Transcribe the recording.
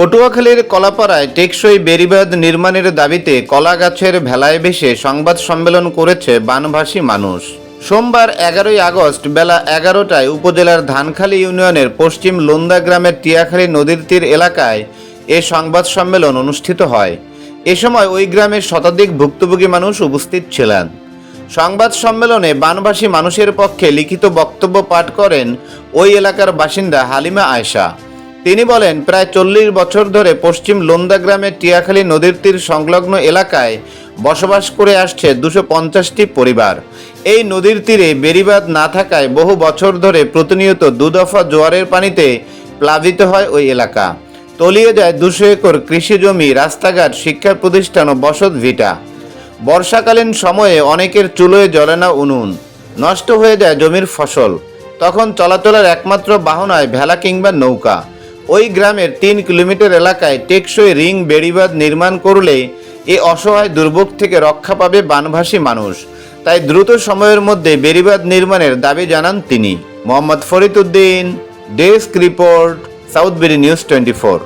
পটুয়াখালীর কলাপাড়ায় টেকসই বেড়িবাঁধ নির্মাণের দাবিতে কলা গাছের ভেলায় ভেসে সংবাদ সম্মেলন করেছে বানভাসী মানুষ। সোমবার এগারোই আগস্ট বেলা এগারোটায় উপজেলার ধানখালী ইউনিয়নের পশ্চিম লোন্দা গ্রামের টিয়াখালী নদীর তীর এলাকায় এ সংবাদ সম্মেলন অনুষ্ঠিত হয়। এ সময় ওই গ্রামের শতাধিক ভুক্তভোগী মানুষ উপস্থিত ছিলেন। সংবাদ সম্মেলনে বানভাসী মানুষের পক্ষে লিখিত বক্তব্য পাঠ করেন ওই এলাকার বাসিন্দা হালিমা আয়শা। তিনি বলেন, প্রায় চল্লিশ বছর ধরে পশ্চিম লোন্দা গ্রামের টিয়াখালী নদীর তীর সংলগ্ন এলাকায় বসবাস করে আসছে দুশো পঞ্চাশটি পরিবার। এই নদীর তীরে বেড়িবাঁধ না থাকায় বহু বছর ধরে প্রতিনিয়ত দুদফা জোয়ারের পানিতে প্লাবিত হয় ওই এলাকা। তলিয়ে যায় দুশো একর কৃষি জমি, রাস্তাঘাট, শিক্ষা প্রতিষ্ঠান ও বসত ভিটা। বর্ষাকালীন সময়ে অনেকের চুলোয় জ্বলে না উনুন, নষ্ট হয়ে যায় জমির ফসল। তখন চলাচলের একমাত্র বাহনায় ভেলা কিংবা নৌকা। ওই গ্রামের তিন কিলোমিটার এলাকায় টেকসই রিং বেড়িবাঁধ নির্মাণ করলে এ অসহায় দুর্ভোগ থেকে রক্ষা পাবে বানভাসী মানুষ। তাই দ্রুত সময়ের মধ্যে বেড়িবাঁধ নির্মাণের দাবি জানান তিনি। Mohammad Farid Uddin, desk report, South Berry News twenty four.